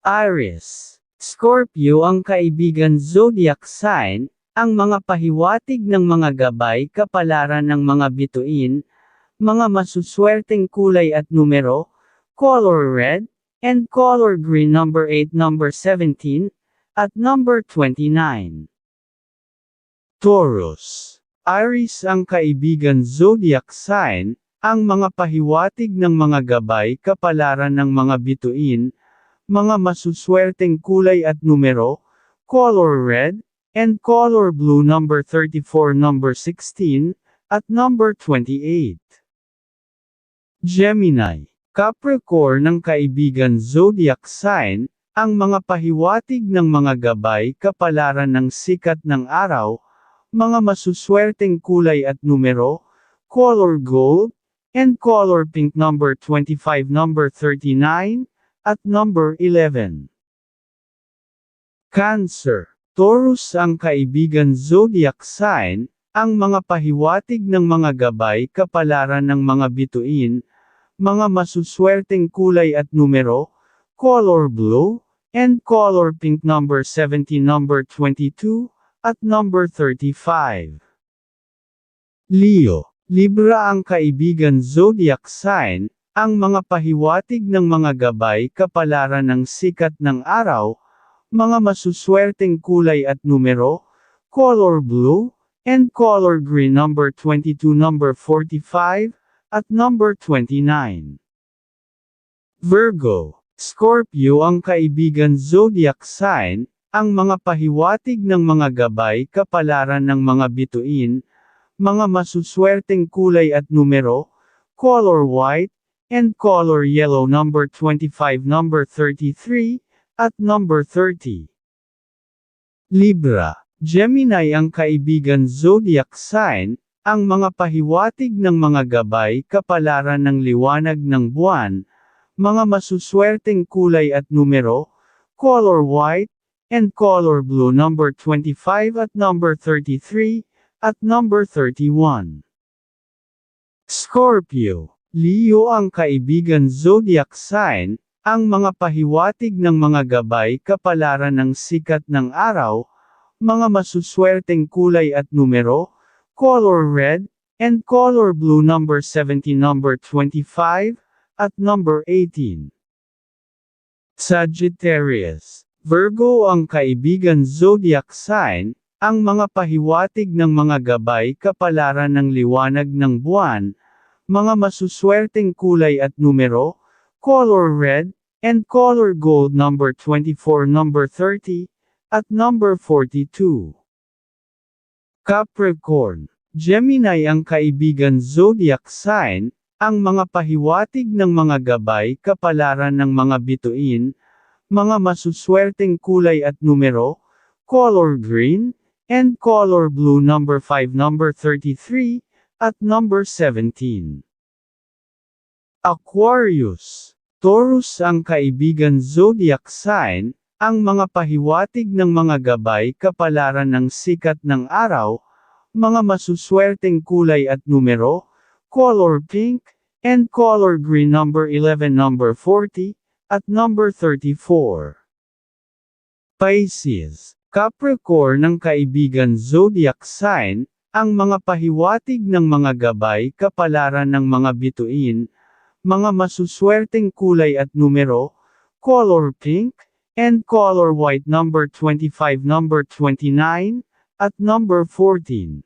Aries. Scorpio ang kaibigan zodiac sign, ang mga pahiwatig ng mga gabay kapalaran ng mga bituin, mga masuswerteng kulay at numero, color red, and color green number 8 number 17, at number 29. Taurus. Aries ang kaibigan zodiac sign, ang mga pahiwatig ng mga gabay kapalaran ng mga bituin, mga masuswerteng kulay at numero, color red, and color blue number 34 number 16, at number 28. Gemini. Capricorn ng kaibigan zodiac sign, ang mga pahiwatig ng mga gabay kapalaran ng sikat ng araw, mga masuswerteng kulay at numero, color gold, and color pink number 25 number 39, at number 11. Cancer. Taurus ang kaibigan zodiac sign, ang mga pahiwatig ng mga gabay kapalaran ng mga bituin, mga masuswerteng kulay at numero, color blue, and color pink number 70 number 22, at number 35. Leo. Libra ang kaibigan zodiac sign, ang mga pahiwatig ng mga gabay kapalaran ng sikat ng araw, mga masuswerteng kulay at numero, color blue, and color green number 22 number 45, at number 29. Virgo, Scorpio ang kaibigan zodiac sign, ang mga pahiwatig ng mga gabay kapalaran ng mga bituin, mga masuswerteng kulay at numero, color white, and color yellow number 25 number 33, at number 30. Libra, Gemini ang kaibigan zodiac sign, ang mga pahiwatig ng mga gabay kapalaran ng liwanag ng buwan, mga masuswerteng kulay at numero, color white, and color blue number 25 at number 33, at number 31. Scorpio, Leo ang kaibigan zodiac sign, ang mga pahiwatig ng mga gabay kapalaran ng sikat ng araw, mga masuswerteng kulay at numero, color red, and color blue number 70 number 25, at number 18. Sagittarius. Virgo ang kaibigan zodiac sign, ang mga pahiwatig ng mga gabay kapalaran ng liwanag ng buwan, mga masuswerteng kulay at numero, color red, and color gold number 24 number 30, at number 42. Capricorn. Gemini ang kaibigan zodiac sign, ang mga pahiwatig ng mga gabay kapalaran ng mga bituin, mga masuswerteng kulay at numero, color green, and color blue number 5 number 33, at number 17. Aquarius. Taurus ang kaibigan zodiac sign, ang mga pahiwatig ng mga gabay kapalaran ng sikat ng araw, mga masuswerteng kulay at numero, color pink, and color green number 11 number 40, at number 34. Pisces, Capricorn ng kaibigan zodiac sign, ang mga pahiwatig ng mga gabay kapalaran ng mga bituin, mga masuswerteng kulay at numero, color pink, and color white number 25 number 29, at number 14.